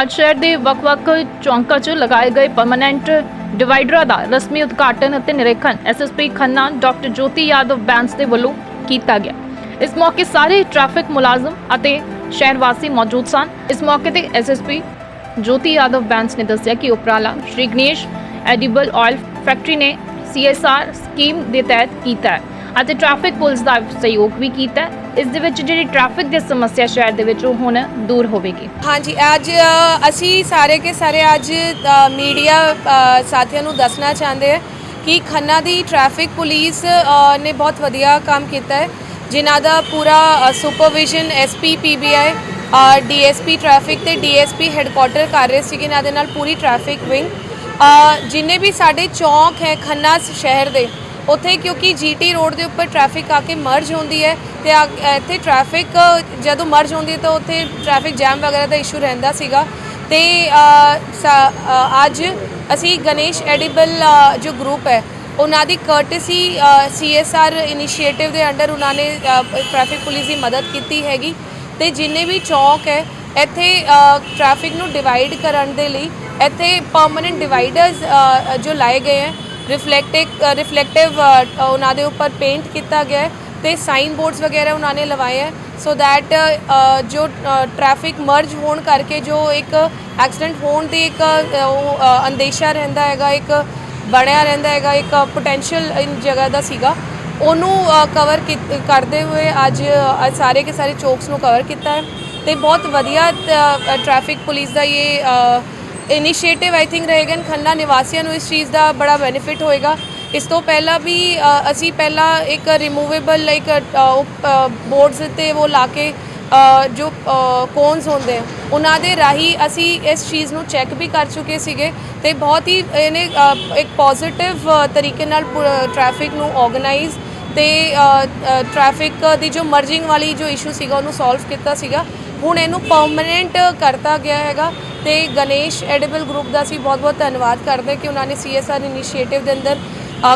ਅੱਜ ਸ਼ਹਿਰ ਦੇ ਵੱਖ-ਵੱਖ ਚੌਂਕਾਂ 'ਚ ਲਗਾਏ ਗਏ ਪਰਮਨੈਂਟ ਡਿਵਾਈਡਰਾਂ ਦਾ ਰਸਮੀ ਉਦਘਾਟਨ ਅਤੇ ਨਿਰੀਖਣ ਐਸਐਸਪੀ ਖੰਨਾ, ਡਾਕਟਰ ਜੋਤੀ ਯਾਦਵ ਬੈਂਸ ਦੇ ਵੱਲੋਂ ਕੀਤਾ ਗਿਆ। ਇਸ ਮੌਕੇ ਸਾਰੇ ਟ੍ਰੈਫਿਕ ਮੁਲਾਜ਼ਮ ਅਤੇ ਸ਼ਹਿਰ ਵਾਸੀ ਮੌਜੂਦ ਸਨ। ਇਸ ਮੌਕੇ ਤੇ ਐਸਐਸਪੀ ਜੋਤੀ ਯਾਦਵ ਬੈਂਸ ਨੇ ਦੱਸਿਆ ਕਿ ਉਪਰਾਲਾ Shri Ganesh edible oil factory ਨੇ ਸੀਐਸਆਰ ਸਕੀਮ ਦੇ ਤਹਿਤ ਕੀਤਾ ਹੈ ਅਤੇ ਟ੍ਰੈਫਿਕ ਪੁਲਿਸ ਦਾ ਸਹਿਯੋਗ ਵੀ ਕੀਤਾ ਹੈ। ਇਸ ਦੇ ਵਿੱਚ ਜਿਹੜੀ ਟ੍ਰੈਫਿਕ ਦੀ ਸਮੱਸਿਆ ਸ਼ਹਿਰ ਦੇ ਵਿੱਚ ਉਹ ਹੁਣ ਦੂਰ ਹੋਵੇਗੀ। ਹਾਂਜੀ ਅੱਜ ਅ, ਅਸੀਂ ਸਾਰੇ ਕੇ ਸਾਰੇ ਅੱਜ ਮੀਡੀਆ ਸਾਥੀਆਂ ਨੂੰ ਦੱਸਣਾ ਚਾਹੁੰਦੇ ਹਾਂ ਕਿ ਖੰਨਾ ਦੀ ਟ੍ਰੈਫਿਕ ਪੁਲਿਸ ਅ, ਨੇ ਬਹੁਤ ਵਧੀਆ ਕੰਮ ਕੀਤਾ ਹੈ ਜਿਨ੍ਹਾਂ ਦਾ ਪੂਰਾ supervision SP PBI DSP traffic ਤੇ ਡੀਐਸਪੀ ਹੈੱਡਕੁਆਟਰ ਕਰ ਰਹੇ ਸੀਗੇ ਇਹਨਾਂ ਦੇ ਨਾਲ ਪੂਰੀ ਟ੍ਰੈਫਿਕ ਵਿੰਗ ਜਿੰਨੇ ਵੀ ਸਾਡੇ ਚੌਂਕ ਹੈ ਖੰਨਾ ਸ਼ਹਿਰ ਦੇ ਉੱਥੇ, ਕਿਉਂਕਿ ਜੀਟੀ ਰੋਡ ਦੇ ਉੱਪਰ ਟ੍ਰੈਫਿਕ ਆ ਕੇ ਮਰਜ ਹੁੰਦੀ ਹੈ ਤੇ ਆ- ਇੱਥੇ ਟ੍ਰੈਫਿਕ ਜਦੋਂ ਮਰਜ ਹੁੰਦੀ ਹੈ ਤਾਂ ਉੱਥੇ ਟ੍ਰੈਫਿਕ ਜੈਮ ਵਗੈਰਾ ਦਾ ਇਸ਼ੂ ਰਹਿੰਦਾ ਸੀਗਾ। ਤੇ ਅੱਜ ਅਸੀਂ ਗਣੇਸ਼ ਐਡੀਬਲ ਜੋ ਗਰੁੱਪ ਹੈ, ਉਹਨਾਂ ਦੀ ਕਰਟਸੀ ਸੀਐਸਆਰ ਇਨੀਸ਼ੀਏਟਿਵ ਦੇ ਅੰਡਰ ਉਹਨਾਂ ਨੇ ਟ੍ਰੈਫਿਕ ਪੁਲਿਸ ਦੀ ਮਦਦ ਕੀਤੀ ਹੈਗੀ। ਤੇ ਜਿੰਨੇ ਵੀ ਚੌਕ ਹੈ, ਇੱਥੇ ਟ੍ਰੈਫਿਕ ਨੂੰ ਡਿਵਾਈਡ ਕਰਨ ਦੇ ਲਈ, ਇੱਥੇ ਪਰਮਨੈਂਟ ਡਿਵਾਈਡਰਸ ਜੋ ਲਾਏ ਗਏ ਹੈ ਰਿਫਲੈਕਟਿਕ ਰਿਫਲੈਕਟਿਵ uh, uh, ਉਹਨਾਂ ਦੇ ਉੱਪਰ ਪੇਂਟ ਕੀਤਾ ਗਿਆ ਹੈ ਤੇ ਸਾਈਨ ਬੋਰਡਸ ਵਗੈਰਾ ਉਹਨਾਂ ਨੇ ਲਵਾਏ ਹੈ ਸੋ ਦੈਟ uh, ਜੋ ਟ੍ਰੈਫਿਕ ਮਰਜ ਹੋਣ ਕਰਕੇ ਜੋ ਇੱਕ ਐਕਸੀਡੈਂਟ ਹੋਣ ਦੀ ਇੱਕ ਉਹ, ਅੰਦੇਸ਼ਾ ਰਹਿੰਦਾ ਹੈਗਾ ਇੱਕ ਬਣਿਆ ਰਹਿੰਦਾ ਹੈਗਾ ਇੱਕ ਪੋਟੈਂਸ਼ੀਅਲ ਇਨ ਜਗ੍ਹਾ ਦਾ ਸੀਗਾ ਉਹਨੂੰ ਕਵਰ ਕਰਦੇ ਹੋਏ ਅੱਜ ਸਾਰੇ ਕੇ ਸਾਰੇ ਚੌਕਸ ਨੂੰ ਕਵਰ ਕੀਤਾ ਹੈ ਤੇ ਬਹੁਤ ਵਧੀਆ ਟ੍ਰੈਫਿਕ ਪੁਲਿਸ ਦਾ ਇਹ ਇਨੀਸ਼ੀਏਟਿਵ ਆਈ ਥਿੰਕ ਰਹੇਗਾ ਖੰਨਾ ਨਿਵਾਸੀਆਂ ਨੂੰ ਇਸ ਚੀਜ਼ ਦਾ ਬੜਾ ਬੈਨੀਫਿਟ ਹੋਏਗਾ। ਇਸ ਤੋਂ ਪਹਿਲਾਂ ਵੀ ਅਸੀਂ ਪਹਿਲਾਂ ਇੱਕ ਰਿਮੂਵੇਬਲ ਲਾਈਕ ਬੋਰਡਸ ਤੇ ਉਹ ਲਾ ਕੇ ਜੋ ਕੋਨਸ ਹੁੰਦੇ ਆ, ਉਹਨਾਂ ਦੇ ਰਾਹੀਂ ਅਸੀਂ ਇਸ ਚੀਜ਼ ਨੂੰ ਚੈੱਕ ਵੀ ਕਰ ਚੁੱਕੇ ਸੀਗੇ ਤੇ ਬਹੁਤ ਹੀ ਇਹਨੇ ਇੱਕ ਪੋਜ਼ਿਟਿਵ ਤਰੀਕੇ ਨਾਲ ਟ੍ਰੈਫਿਕ ਨੂੰ ਆਰਗੇਨਾਈਜ਼ ਤੇ ਟ੍ਰੈਫਿਕ ਦੀ ਜੋ ਮਰਜਿੰਗ ਵਾਲੀ ਜੋ ਇਸ਼ੂ ਸੀਗਾ, ਉਹਨੂੰ ਸੋਲਵ ਕੀਤਾ ਸੀਗਾ। ਹੁਣ ਇਹਨੂੰ ਪਰਮਨੈਂਟ ਕਰਤਾ ਗਿਆ ਹੈਗਾ ਤੇ ਗਣੇਸ਼ ਐਡੀਬਲ ਗਰੁੱਪ ਦਾ ਅਸੀਂ ਬਹੁਤ ਬਹੁਤ ਧੰਨਵਾਦ ਕਰਦੇ ਕਿ ਉਹਨਾਂ ਨੇ ਸੀਐਸਆਰ ਇਨੀਸ਼ੀਏਟਿਵ ਦੇ ਅੰਦਰ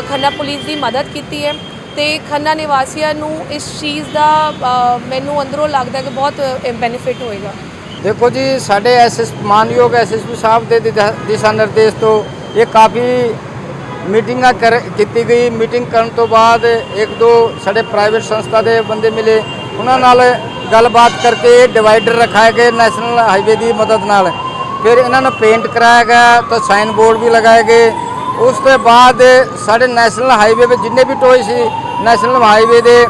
ਖੰਨਾ ਪੁਲਿਸ ਦੀ ਮਦਦ ਕੀਤੀ ਹੈ ਤੇ ਖੰਨਾ ਨਿਵਾਸੀਆਂ ਨੂੰ ਇਸ ਚੀਜ਼ ਦਾ ਮੈਨੂੰ ਅੰਦਰੋਂ ਲੱਗਦਾ ਕਿ ਬਹੁਤ ਬੈਨੀਫਿਟ ਹੋਏਗਾ। ਦੇਖੋ ਜੀ, ਸਾਡੇ ਐਸਐਸ ਮਾਨਯੋਗ ਐਸਐਸਪੀ ਸਾਹਿਬ ਦੇ ਦਿਸ਼ਾ ਨਿਰਦੇਸ਼ ਤੋਂ ਇਹ ਕਾਫੀ ਮੀਟਿੰਗਾਂ ਕਰ, ਕੀਤੀ ਗਈ। ਮੀਟਿੰਗ ਕਰਨ ਤੋਂ ਬਾਅਦ ਇੱਕ ਦੋ ਸਾਡੇ ਪ੍ਰਾਈਵੇਟ ਸੰਸਥਾ ਦੇ ਬੰਦੇ ਮਿਲੇ। ਉਹਨਾਂ ਨਾਲ ਗੱਲਬਾਤ ਕਰਕੇ ਇਹ ਡਿਵਾਈਡਰ ਰਖਾਏ ਗਏ ਨੈਸ਼ਨਲ ਹਾਈਵੇ ਦੀ ਮਦਦ ਨਾਲ। ਫਿਰ ਇਹਨਾਂ ਨੂੰ ਪੇਂਟ ਕਰਾਇਆ ਗਿਆ, ਤਾਂ ਸਾਈਨ ਬੋਰਡ ਵੀ ਲਗਾਏ ਗਏ। ਉਸ ਤੋਂ ਬਾਅਦ ਸਾਡੇ ਨੈਸ਼ਨਲ ਹਾਈਵੇ ਵਿੱਚ ਜਿੰਨੇ ਵੀ ਟੋਏ ਸੀ ਨੈਸ਼ਨਲ ਹਾਈਵੇ ਦੇ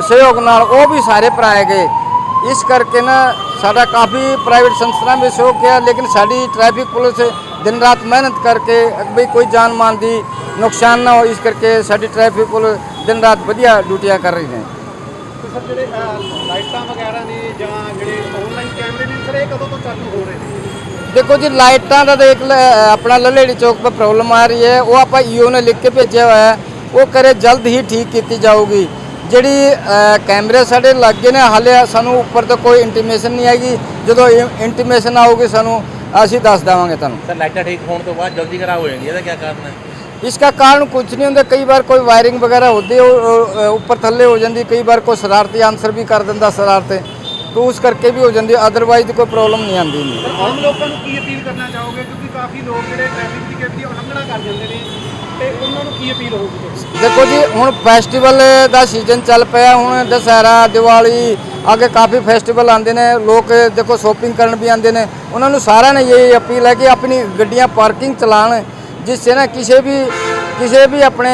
ਸਹਿਯੋਗ ਨਾਲ ਉਹ ਵੀ ਸਾਰੇ ਭਰਾਏ ਗਏ। ਇਸ ਕਰਕੇ ਨਾ ਸਾਡਾ ਕਾਫੀ ਪ੍ਰਾਈਵੇਟ ਸੰਸਥਾ ਵਿੱਚ ਸਹਿਯੋਗ ਕਿਹਾ ਲੇਕਿਨ ਸਾਡੀ ਟ੍ਰੈਫਿਕ ਪੁਲਿਸ ਦਿਨ ਰਾਤ ਮਿਹਨਤ ਕਰਕੇ ਵੀ ਕੋਈ ਜਾਨ ਮਾਨ ਦੀ ਨੁਕਸਾਨ ਨਾ ਹੋ ਇਸ ਕਰਕੇ ਸਾਡੀ ਟ੍ਰੈਫਿਕ ਪੁਲਿਸ ਦਿਨ ਰਾਤ ਵਧੀਆ ਡਿਊਟੀਆਂ ਕਰ ਰਹੀ ਨੇ। ਸਰ ਜਿਹੜੇ ਅਹ, ਲਾਈਟਾਂ ਵਗੈਰਾ ਨੇ ਜਾਂ ਜਿਹੜੇ ਆਨਲਾਈਨ ਕੈਮਰੇ ਨੇ ਸਰ ਇਹ ਕਦੋਂ ਤੋਂ ਚਾਲੂ ਹੋ ਰਹੇ ਨੇ? ਦੇਖੋ ਜੀ ਲਾਈਟਾਂ ਦਾ ਦੇਖ ਆਪਣਾ ਲਲੇੜੀ ਚੌਕ 'ਤੇ ਪ੍ਰੋਬਲਮ ਆ ਰਹੀ ਹੈ। ਉਹ ਆਪਾਂ ਈਓ ਨੇ ਲਿਖ ਕੇ ਭੇਜਿਆ ਹੋਇਆ ਹੈ। ਉਹ ਕਰੇ ਜਲਦ ਹੀ ਠੀਕ ਕੀਤੀ ਜਾਊਗੀ। ਜਿਹੜੀ ਕੈਮਰੇ ਸਾਡੇ ਲੱਗੇ ਨੇ ਹਾਲੇ ਸਾਨੂੰ ਉੱਪਰ ਤੋਂ ਕੋਈ ਇੰਟੀਮੇਸ਼ਨ ਨਹੀਂ ਆਏਗੀ ਜਦੋਂ ਇੰਟੀਮੇਸ਼ਨ ਆਊਗੀ ਸਾਨੂੰ ਅਸੀਂ ਦੱਸ ਦੇਵਾਂਗੇ ਤੁਹਾਨੂੰ। ਸਰ ਲਾਈਟਾਂ ਠੀਕ ਹੋਣ ਤੋਂ ਬਾਅਦ ਜਲਦੀ ਖਰਾਬ ਹੋ ਜਾਂਦੀ ਹੈ ਇਹਦਾ ਕੀ ਕਾਰਨ ਹੈ? इसका कारण कुछ नहीं होता कई बार कोई वायरिंग वगैरह होती है वो, अ, ऊपर थल्ले हो जाती कई बार कोई शरारती आंसर भी कर दिंदा शरारते तो उस करके भी हो जाती अदरवाइज कोई प्रॉब्लम नहीं आती ਸਰ ਆਮ ਲੋਕਾਂ ਨੂੰ ਕੀ ਅਪੀਲ ਕਰਨਾ ਚਾਹੋਗੇ ਕਿਉਂਕਿ ਕਾਫੀ ਲੋਕ ਜਿਹੜੇ ਟ੍ਰੈਫਿਕ ਦੀ ਗਤੀ ਉਲੰਘਣਾ ਕਰ ਜਾਂਦੇ ਨੇ ਤੇ ਉਹਨਾਂ ਨੂੰ ਕੀ ਅਪੀਲ ਹੋਊਗੀ ਤੁਹਾਡੀ? ਦੇਖੋ ਜੀ ਹੁਣ ਫੈਸਟੀਵਲ ਦਾ ਸੀਜ਼ਨ ਚੱਲ ਪਿਆ ਹੁਣ ਦੁਸਹਿਰਾ ਦੀਵਾਲੀ ਅੱਗੇ ਕਾਫੀ ਫੈਸਟੀਵਲ ਆਉਂਦੇ ਨੇ ਲੋਕ ਦੇਖੋ ਸ਼ੋਪਿੰਗ ਕਰਨ ਵੀ ਆਉਂਦੇ ਨੇ ਉਹਨਾਂ ਨੂੰ ਸਾਰਿਆਂ ਨੇ ਇਹ ਅਪੀਲ ਹੈ ਕਿ ਆਪਣੀ ਗੱਡੀਆਂ ਪਾਰਕਿੰਗ ਚਲਾਣ ਜਿਸ ਸੇ ਨਾ ਕਿਸੇ ਵੀ ਕਿਸੇ ਵੀ ਆਪਣੇ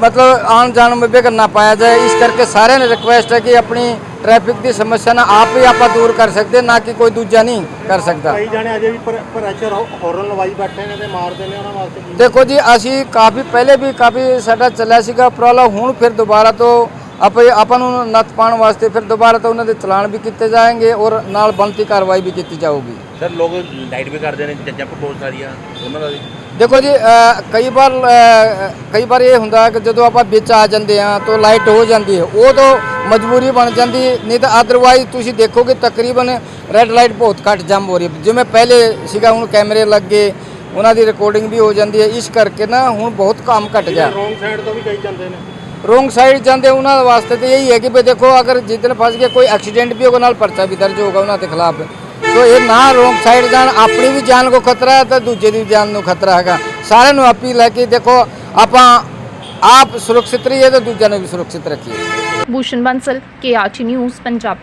ਮਤਲਬ ਆਉਣ ਜਾਣ में विघ्न ਨਾ ਪਾਇਆ ਜਾਏ ਇਸ ਕਰਕੇ ਸਾਰਿਆਂ ਨੇ ਰਿਕੁਐਸਟ ਹੈ ਕਿ ਆਪਣੀ ਟ੍ਰੈਫਿਕ ਦੀ ਸਮੱਸਿਆ ਨਾ ਆਪ ਹੀ ਆਪਾਂ ਦੂਰ ਕਰ ਸਕਦੇ ਨਾ ਕਿ ਕੋਈ ਦੂਜਾ ਨਹੀਂ ਕਰ ਸਕਦਾ ਕਈ ਜਾਣੇ ਅਜੇ ਵੀ ਪ੍ਰੈਸ਼ਰ ਹੌਰਨ ਲਵਾਈ ਬੈਠੇ ਨੇ ਤੇ ਮਾਰਦੇ ਨੇ ਉਹਨਾਂ ਵਾਸਤੇ ਕੀ ਦੇਖੋ ਜੀ ਅਸੀਂ ਕਾਫੀ ਪਹਿਲੇ ਵੀ ਕਾਫੀ ਸਾਡਾ ਚੱਲਿਆ ਸੀਗਾ ਉਪਰਾਲਾ ਹੁਣ ਫਿਰ ਦੁਬਾਰਾ ਤੋਂ ਆਪਾਂ ਆਪਾਂ ਨੂੰ ਨੱਥ ਪਾਉਣ ਵਾਸਤੇ ਫਿਰ ਦੁਬਾਰਾ ਤੋਂ ਉਹਨਾਂ ਦੇ ਚਲਾਨ ਵੀ ਕੀਤੇ ਜਾਣਗੇ ਔਰ ਨਾਲ ਬਣਤੀ ਕਾਰਵਾਈ ਵੀ ਕੀਤੀ ਜਾਊਗੀ ਸਰ ਲੋਕ ਲਾਈਟ ਵੀ ਕਰਦੇ ਨੇ ਜੰਪ ਬਹੁਤ ਸਾਰੀਆਂ ਉਹਨਾਂ ਦਾ ਵੀ। ਦੇਖੋ ਜੀ ਕਈ ਵਾਰ ਕਈ ਵਾਰ ਇਹ ਹੁੰਦਾ ਹੈ ਕਿ ਜਦੋਂ ਆਪਾਂ ਵਿੱਚ ਆ ਜਾਂਦੇ ਆ ਤਾਂ ਲਾਈਟ ਹੋ ਜਾਂਦੀ ਹੈ ਉਹ ਤਾਂ ਮਜਬੂਰੀ ਬਣ ਜਾਂਦੀ ਨਹੀਂ ਤਾਂ ਅਦਰਵਾਈਜ਼ ਤੁਸੀਂ ਦੇਖੋਗੇ ਤਕਰੀਬਨ ਰੈੱਡ ਲਾਈਟ ਬਹੁਤ ਘੱਟ ਜੰਮ ਹੋ ਰਹੀ ਹੈ। ਜਿਵੇਂ ਪਹਿਲੇ ਸੀਗਾ ਹੁਣ ਕੈਮਰੇ ਲੱਗੇ ਉਹਨਾਂ ਦੀ ਰਿਕਾਰਡਿੰਗ ਵੀ ਹੋ ਜਾਂਦੀ ਹੈ ਇਸ ਕਰਕੇ ਨਾ ਹੁਣ ਬਹੁਤ ਕੰਮ ਘਟ ਗਿਆ। ਰੋਂਗ ਸਾਈਡ ਤੋਂ ਵੀ ਕਈ ਜਾਂਦੇ ਨੇ। ਰੋਂਗ ਸਾਈਡ ਜਾਂਦੇ ਉਹਨਾਂ ਵਾਸਤੇ ਤੇ ਇਹੀ ਹੈ ਕਿ ਵੀ ਦੇਖੋ ਅਗਰ ਜਿੱਦਨ ਫਸ ਗਏ ਕੋਈ ਐਕਸੀਡੈਂਟ ਵੀ ਹੋਗਾ ਨਾਲ ਪਰਚਾ ਵੀ ਦਰਜ ਹੋਗਾ ਉਹਨਾਂ ਦੇ ਖਿਲਾਫ। ਤੋ ਇਹ ਨਾ ਰੋਂਗ ਸਾਈਡ ਜਾਣ, ਆਪਣੀ ਵੀ ਜਾਨ ਕੋ ਖਤਰਾ ਹੈ ਤੇ ਦੂਜੇ ਦੀ ਜਾਨ ਨੂੰ ਖਤਰਾ ਹੈਗਾ। ਸਾਰਿਆਂ ਨੂੰ ਅਪੀਲ ਹੈ ਕਿ ਦੇਖੋ, ਆਪਾਂ ਆਪ ਸੁਰੱਖਿਅਤ ਰਹੀਏ ਤੇ ਦੂਜਿਆਂ ਨੂੰ ਵੀ ਸੁਰੱਖਿਅਤ ਰੱਖੀਏ। Bhushan Bansal K news Punjab.